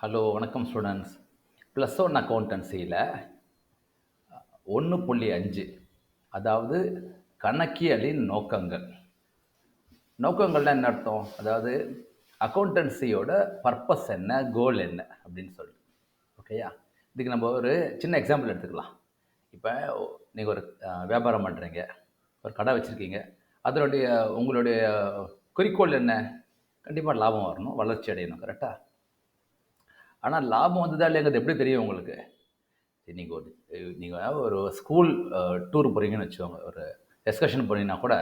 Hello வணக்கம் students plus one அக்கௌண்டன்சியில் ஒன்று புள்ளி அஞ்சு. அதாவது கணக்கியலின் நோக்கங்கள். நோக்கங்கள்லாம் என்ன அர்த்தம்? அதாவது அக்கௌண்டன்சியோட பர்பஸ் என்ன கோல் என்ன அப்படின்னு சொல்லிட்டு ஓகேயா இதுக்கு நம்ம ஒரு சின்ன எக்ஸாம்பிள் எடுத்துக்கலாம். இப்போ நீங்கள் ஒரு வியாபாரம் பண்ணுறீங்க ஒரு கடை வச்சுருக்கீங்க. அதனுடைய உங்களுடைய குறிக்கோள் என்ன? கண்டிப்பாக லாபம் வரணும் வளர்ச்சி அடையணும் கரெக்டாக ஆனால் லாபம் வந்ததா இல்லைங்கிறது எப்படி தெரியும் உங்களுக்கு? நீங்கள் ஒரு நீங்கள் ஒரு ஸ்கூல் டூர் போகிறீங்கன்னு வச்சுக்கோங்க. ஒரு எக்ஸ்கர்ஷன் போனீங்கன்னா கூட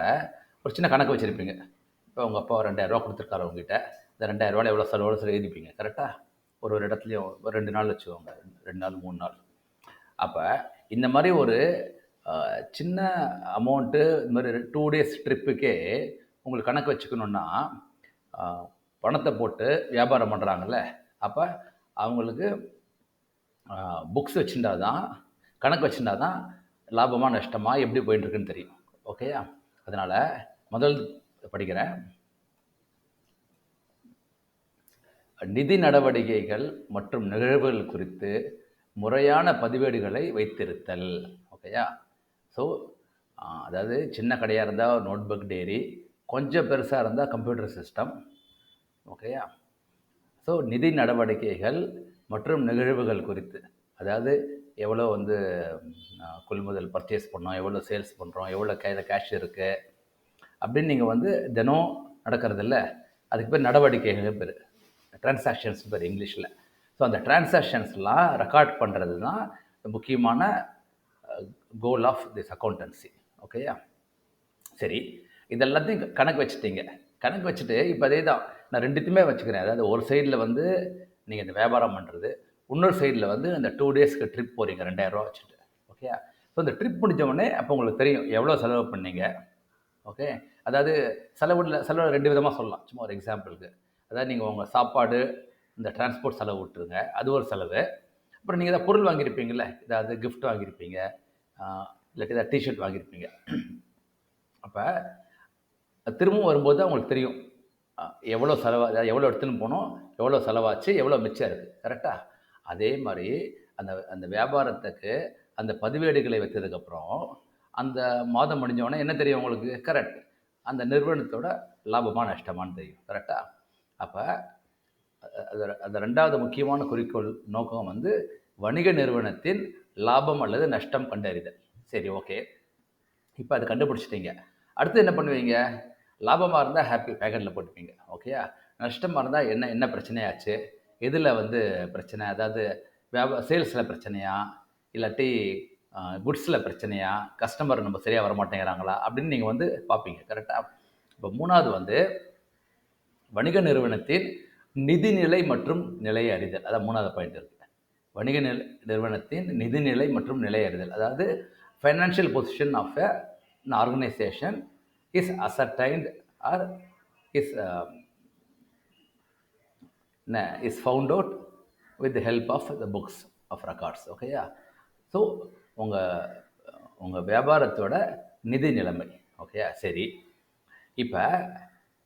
ஒரு சின்ன கணக்கு வச்சுருப்பீங்க. இப்போ உங்கள் அப்பா ரெண்டாயிரரூவா கொடுத்துருக்காரு உங்ககிட்ட. இந்த ரெண்டாயிரரூவா எவ்வளோ செலவு செலவு எழுதிப்பீங்க? கரெக்டாக ஒரு ஒரு இடத்துலையும் ஒரு ரெண்டு நாள் வச்சுக்கோங்க. ரெண்டு நாள் மூணு நாள். அப்போ இந்த மாதிரி ஒரு சின்ன அமௌண்ட்டு இந்த மாதிரி டூ டேஸ் ட்ரிப்புக்கே உங்களுக்கு கணக்கு வச்சுக்கணுன்னா பணத்தை போட்டு வியாபாரம் பண்ணுறாங்கல்ல அப்போ அவங்களுக்கு புக்ஸ் வச்சுருந்தா தான் கணக்கு வச்சுருந்தா தான் லாபமாக நஷ்டமாக எப்படி போயிட்டுருக்குன்னு தெரியும். ஓகேயா அதனால் முதல் படிக்கிறேன். நிதி நடவடிக்கைகள் மற்றும் நிகழ்வுகள் குறித்து முறையான பதிவேடுகளை வைத்திருத்தல். ஓகேயா ஸோ அதாவது சின்ன கடையாக இருந்தால் நோட் புக் டேரி கொஞ்சம் பெருசாக இருந்தால் கம்ப்யூட்டர் சிஸ்டம் ஓகேயா ஸோ நிதி நடவடிக்கைகள் மற்றும் நிகழ்வுகள் குறித்து. அதாவது எவ்வளோ வந்து கொள்முதல் பர்ச்சேஸ் பண்ணோம் எவ்வளோ சேல்ஸ் பண்ணுறோம் எவ்வளோ கையில் கேஷ் இருக்குது அப்படின்னு நீங்கள் வந்து தினம் நடக்கிறதில்ல. அதுக்கு பேர் நடவடிக்கைகள் பேர். டிரான்சாக்ஷன்ஸ் பேர் இங்கிலீஷில். ஸோ அந்த டிரான்சாக்ஷன்ஸ்லாம் ரெக்கார்ட் பண்ணுறது தான் முக்கியமான கோல் ஆஃப் திஸ் அக்கௌண்டன்சி ஓகேயா சரி. இதெல்லாத்தையும் கணக்கு வச்சுட்டீங்க. கணக்கு வச்சுட்டு இப்போ அதே தான் நான் ரெண்டுத்தையுமே வச்சுக்கிறேன். அதாவது ஒரு சைடில் வந்து நீங்கள் இந்த வியாபாரம் பண்ணுறது இன்னொரு சைடில் வந்து இந்த டூ டேஸ்க்கு ட்ரிப் போகிறீங்க ரெண்டாயிரரூவா வச்சுட்டு. ஓகே ஸோ இந்த ட்ரிப் முடிஞ்சவொடனே அப்போ உங்களுக்கு தெரியும் எவ்வளோ செலவு பண்ணீங்க. ஓகே அதாவது செலவுல செலவு ரெண்டு விதமாக சொல்லலாம். சும்மா ஒரு எக்ஸாம்பிளுக்கு அதாவது நீங்கள் உங்கள் சாப்பாடு இந்த டிரான்ஸ்போர்ட் செலவு விட்டுருங்க. அது ஒரு செலவு. அப்புறம் நீங்கள் ஏதாவது பொருள் வாங்கியிருப்பீங்கள்ல ஏதாவது கிஃப்ட் வாங்கியிருப்பீங்க. இல்லாட்டி ஏதாவது டிஷர்ட் வாங்கியிருப்பீங்க. அப்போ திரும்பவும் வரும்போது தான் உங்களுக்கு தெரியும். எவ்வளோ செலவா எவ்வளோ எடுத்துன்னு போனோம் எவ்வளோ செலவாச்சு எவ்வளோ மிச்சம் இருக்குது கரெக்டாக அதே மாதிரி அந்த அந்த வியாபாரத்துக்கு அந்த பதிவேடுகளை வைத்ததுக்கப்புறம் அந்த மாதம் முடிஞ்சோடனே என்ன தெரியும் உங்களுக்கு? கரெக்ட் அந்த நிறுவனத்தோட லாபமான நஷ்டமான்னு தெரியும் கரெக்டாக அப்போ அது அந்த ரெண்டாவது முக்கியமான குறிக்கோள் நோக்கம் வந்து வணிக நிறுவனத்தின் லாபம் அல்லது நஷ்டம் கண்டறிதல். சரி ஓகே இப்போ அதை கண்டுபிடிச்சிட்டீங்க. அடுத்து என்ன பண்ணுவீங்க? லாபமாக இருந்தால் ஹாப்பி பேக்கெட்டில் போட்டுப்பீங்க. ஓகேயா நஷ்டமாக இருந்தால் என்ன என்ன பிரச்சனையாச்சு? எதில் வந்து பிரச்சனை? அதாவது வியாபா சேல்ஸில் பிரச்சனையா? இல்லாட்டி குட்ஸில் பிரச்சனையா? கஸ்டமர் நம்ம சரியாக வர மாட்டேங்கிறாங்களா அப்படின்னு நீங்கள் வந்து பார்ப்பீங்க. கரெக்டாக இப்போ மூணாவது வந்து வணிக நிறுவனத்தின் நிதிநிலை மற்றும் நிலை அறிதல். அதான் மூணாவது பாயிண்ட் இருக்குது வணிக நில நிறுவனத்தின் நிதிநிலை மற்றும் நிலை அறிதல். அதாவது financial position of a organisation is ascertained or is is found out with help of the books of records ஓகேயா ஸோ உங்கள் உங்கள் வியாபாரத்தோட நிதி நிலைமை ஓகேயா சரி. இப்போ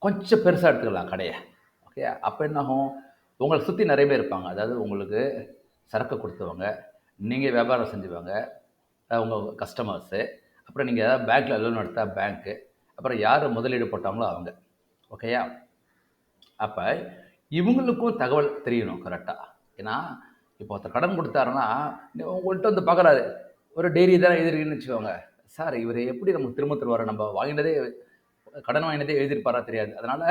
கொஞ்சம் பெருசாக எடுத்துக்கலாம் கடையை ஓகேயா அப்போ என்னாகும் உங்களை சுற்றி நிறைய பேர் இருப்பாங்க. அதாவது உங்களுக்கு சரக்கு கொடுத்தவங்க நீங்கள் வியாபாரம் செஞ்சுவாங்க உங்கள் கஸ்டமர்ஸு அப்புறம் நீங்கள் ஏதாவது பேங்க்கில் லோன் எடுத்தால் பேங்க்கு அப்புறம் யார் முதலீடு போட்டாங்களோ அவங்க. ஓகேயா அப்போ இவங்களுக்கும் தகவல் தெரியணும் கரெக்டாக ஏன்னா இப்போ ஒருத்தர் கடன் கொடுத்தாருன்னா உங்கள்கிட்ட வந்து பார்க்குறாரு ஒரு டெய்ரி தான் எழுதிருக்கீன்னு வச்சுக்கோங்க. சார் இவர் எப்படி நமக்கு திரும்ப தருவார்? நம்ம வாங்கினதே கடன் வாங்கினதே எழுதியிருப்பாரா தெரியாது. அதனால்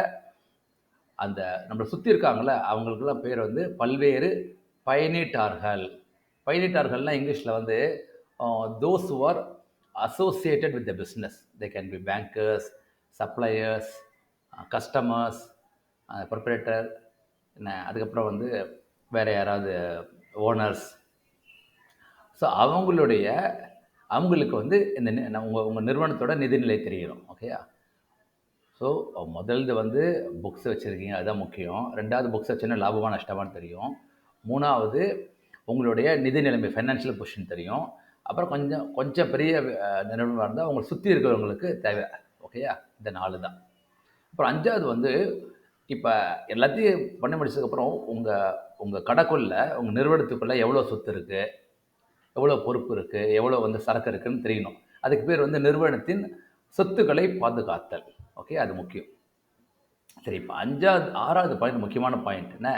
அந்த நம்மளை சுற்றி இருக்காங்கள அவங்களுக்கெல்லாம் பேர் வந்து பல்வேறு பயனீட்டார்கள். பயனீட்டார்கள்லாம் இங்கிலீஷில் வந்து those who associated with the business. They can be bankers suppliers uh, customers proprietor uh, என்ன அதுக்கப்புறம் வந்து வேறு யாராவது ஓனர்ஸ் ஸோ அவங்களுடைய அவங்களுக்கு வந்து இந்த நி- உங்கள் உங்கள் நிறுவனத்தோட நிதிநிலை தெரியணும் ஓகேயா ஸோ முதல்து வந்து புக்ஸ் வச்சுருக்கீங்க அதுதான் முக்கியம். ரெண்டாவது புக்ஸ் வச்சுன்னா லாபமாக நஷ்டமான்னு தெரியும். மூணாவது உங்களுடைய நிதி நிலைமை ஃபைனான்ஷியல் பொசிஷன் தெரியும். அப்புறம் கொஞ்சம் கொஞ்சம் பெரிய நிறுவனமாக இருந்தால் அவங்களை சுற்றி இருக்கிறவங்களுக்கு தேவை. ஓகேயா இந்த நாலு தான். அப்புறம் அஞ்சாவது வந்து இப்போ எல்லாத்தையும் பண்ணி முடிச்சதுக்கப்புறம் உங்கள் உங்கள் கடைக்குள்ள உங்கள் நிறுவனத்துக்குள்ளே எவ்வளோ சொத்து இருக்குது எவ்வளோ பொறுப்பு இருக்குது எவ்வளோ வந்து சரக்கு இருக்குன்னு தெரியணும். அதுக்கு பேர் வந்து நிறுவனத்தின் சொத்துக்களை பாதுகாத்தல். ஓகே அது முக்கியம். சரி இப்போ அஞ்சாவது ஆறாவது பாயிண்ட் முக்கியமான பாயிண்ட் என்ன?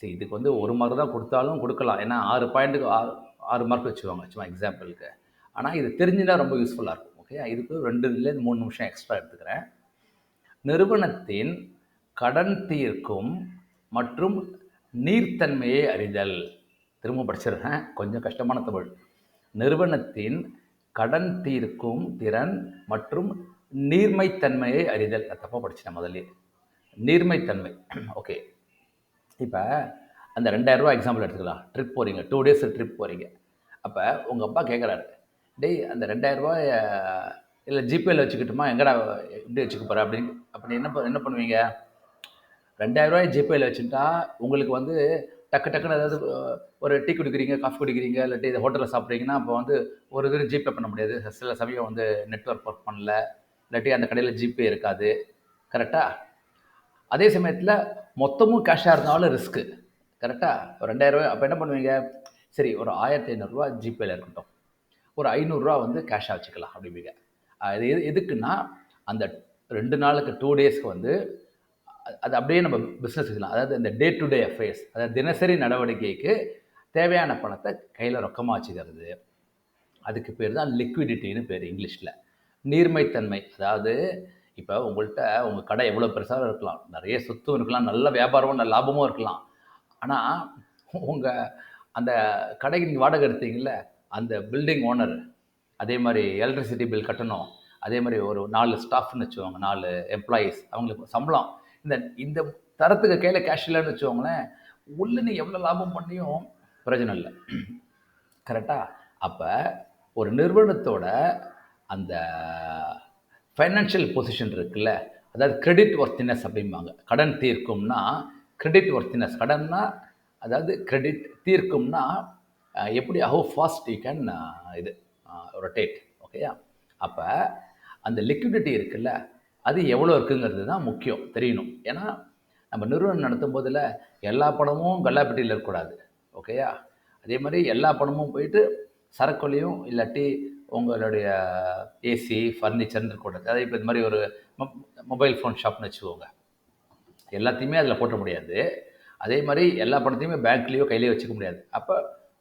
சரி இதுக்கு வந்து ஒரு மார்க் தான் கொடுத்தாலும் கொடுக்கலாம். ஏன்னா ஆறு பாயிண்ட்டுக்கு ஆறு ஆறு மார்க் வச்சுக்குவாங்க சும்மா எக்ஸாம்பிளுக்கு ஆனால் இது தெரிஞ்சுனா ரொம்ப யூஸ்ஃபுல்லாக இருக்கும் ஓகே இதுக்கு ரெண்டுலேருந்து மூணு நிமிஷம் எக்ஸ்ட்ரா எடுத்துக்கிறேன். நிறுவனத்தின் கடன் தீர்க்கும் மற்றும் நீர்த்தன்மையை அறிதல். திரும்ப படிச்சிருக்கேன் கொஞ்சம் கஷ்டமான தமிழ். நிறுவனத்தின் கடன் தீர்க்கும் திறன் மற்றும் நீர்மைத்தன்மையை அறிதல். தப்பாக படிச்சிட்டேன் முதல்ல நீர்மைத்தன்மை ஓகே இப்போ அந்த ரெண்டாயிரரூவா எக்ஸாம்பிள் எடுத்துக்கலாம். ட்ரிப் போகிறீங்க டூ டேஸ் ட்ரிப் போகிறீங்க அப்போ உங்கள் அப்பா கேட்குறாரு டேய் அந்த ரெண்டாயிரரூவா இல்லை ஜிபேயில் வச்சுக்கிட்டுமா? எங்கடா எப்படி வச்சுக்க போகிற அப்படின்னு அப்படி என்ன என்ன பண்ணுவீங்க? ரெண்டாயிரரூவாய் ஜிபேயில் வச்சுட்டா உங்களுக்கு வந்து டக்கு டக்குன்னு ஏதாவது ஒரு டீ குடிக்கிறீங்க காஃபி குடிக்கிறீங்க இல்லாட்டி இது ஹோட்டலில் சாப்பிட்றீங்கன்னா அப்போ வந்து ஒரு இது ஜிபே பண்ண முடியாது. சில சமயம் வந்து நெட்வொர்க் ஒர்க் பண்ணல. இல்லாட்டி அந்த கடையில் ஜிபே இருக்காது. கரெக்டாக அதே சமயத்தில் மொத்தமும் கேஷாக இருந்தாலும் ரிஸ்க்கு கரெக்டாக ரெண்டாயிரரூவா அப்போ என்ன பண்ணுவீங்க? சரி ஒரு ஆயிரத்தி ஐநூறுரூவா ஜிபேல இருக்கட்டும். ஒரு ஐநூறுரூவா வந்து கேஷாக வச்சுக்கலாம் அப்படிம்பீங்க. அது எது எதுக்குன்னா அந்த ரெண்டு நாளுக்கு டூ டேஸ்க்கு வந்து அது அப்படியே நம்ம பிஸ்னஸ் வச்சுக்கலாம். அதாவது இந்த டே டு டே அஃபேர்ஸ் அதாவது தினசரி நடவடிக்கைக்கு தேவையான பணத்தை கையில் ரொக்கமாக வச்சுக்கிறது. அதுக்கு பேர் தான் லிக்விடிட்டின்னு பேர் இங்கிலீஷில். நீர்மைத்தன்மை. அதாவது இப்போ உங்கள்கிட்ட உங்கள் கடை எவ்வளோ பெருசாக இருக்கலாம். நிறைய சொத்தும் இருக்கலாம். நல்ல வியாபாரமும் நல்ல லாபமும் இருக்கலாம். ஆனால் உங்கள் அந்த கடைக்கு நீங்கள் வாடகை எடுத்தீங்கல்ல அந்த பில்டிங் ஓனர் அதே மாதிரி எலக்ட்ரிசிட்டி பில் கட்டணும் அதே மாதிரி ஒரு நாலு ஸ்டாஃப்னு வச்சுக்கோங்க நாலு எம்ப்ளாயீஸ் அவங்களுக்கு சம்பளம். இந்த இந்த தரத்துக்கு கையில் கேஷ் இல்லைன்னு வச்சுக்கோங்களேன் உள்ள நீ எவ்வளோ லாபம் பண்ணியும் பிரச்சனை இல்லை. கரெக்டாக அப்போ ஒரு நிறுவனத்தோட அந்த ஃபைனான்ஷியல் பொசிஷன் இருக்குல்ல அதாவது கிரெடிட் ஒர்த்தினஸ் அப்படிம்பாங்க. கடன் தீர்க்கும்னா கிரெடிட் ஒர்த்தினஸ் கடன்னா அதாவது கிரெடிட் தீர்க்கும்னா எப்படி ஹவு ஃபாஸ்ட் யூ கேன் இது ரொட்டேட் ஓகேயா அப்போ அந்த லிக்விடிட்டி இருக்குல்ல அது எவ்வளோ இருக்குங்கிறது தான் முக்கியம் தெரியணும். ஏன்னா நம்ம நிறுவனம் நடத்தும் போதில் எல்லா பணமும் கல்லாப்பட்டியில் இருக்கக்கூடாது ஓகேயா அதே மாதிரி எல்லா பணமும் போயிட்டு சரக்குலையும் இல்லாட்டி உங்களுடைய ஏசி ஃபர்னிச்சர்னு இருக்கக்கூடாது. அதாவது இப்போ இந்த மாதிரி ஒரு மொபைல் ஃபோன் ஷாப்னு வச்சுக்கோங்க. எல்லாத்தையுமே அதில் போட்ட முடியாது. அதே மாதிரி எல்லா பணத்தையுமே பேங்க்லேயோ கையிலேயோ வச்சுக்க முடியாது. அப்போ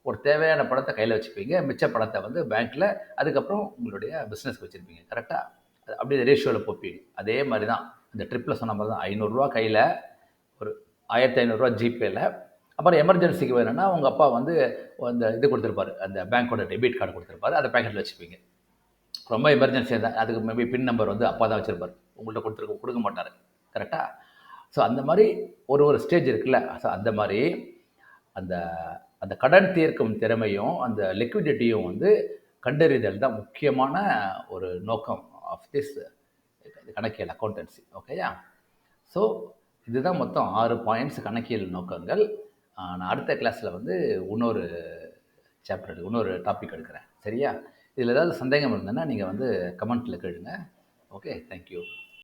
ஒரு தேவையான பணத்தை கையில் வச்சுப்பீங்க. மிச்ச பணத்தை வந்து பேங்க்கில் அதுக்கப்புறம் உங்களுடைய பிஸ்னஸ்க்கு வச்சுருப்பீங்க. கரெக்டாக அப்படியே ரேஷியோவில் போப்பீங்க. அதே மாதிரி தான் இந்த ட்ரிப்பில் சொன்ன மாதிரி தான் ஐநூறுரூவா கையில் ஒரு ஆயிரத்தி ஐநூறுரூவா ஜிபேயில் அப்புறம் எமர்ஜென்சிக்கு வேணும்னா உங்கள் அப்பா வந்து அந்த இது கொடுத்துருப்பாரு. அந்த பேங்க்கோட டெபிட் கார்டு கொடுத்துருப்பாரு. அதை பேக்கெட்டில் வச்சுப்பீங்க. ரொம்ப எமர்ஜென்சியாக தான். அதுக்கு மேபி பின் நம்பர் வந்து அப்பா தான் வச்சுருப்பார். உங்கள்கிட்ட கொடுத்துருக்க கொடுக்க மாட்டார். கரெக்டாக ஸோ அந்த மாதிரி ஒரு ஒரு ஸ்டேஜ் இருக்குல்ல. ஸோ அந்த மாதிரி அந்த அந்த கடன் தீர்க்கும் திறமையும் அந்த லிக்விடிட்டியும் வந்து கண்டறிதல் தான் முக்கியமான ஒரு நோக்கம் ஆஃப் திஸ் கணக்கியல் அக்கௌண்டன்சி ஓகேயா ஸோ இதுதான் மொத்தம் ஆறு பாயிண்ட்ஸ் கணக்கியல் நோக்கங்கள். நான் அடுத்த கிளாஸில் வந்து இன்னொரு சாப்டர் இன்னொரு டாபிக் எடுக்கிறேன். சரியா? இதில் ஏதாவது சந்தேகம் இருந்ததுன்னா நீங்கள் வந்து கமெண்ட்டில் கேளுங்க. Okay thank you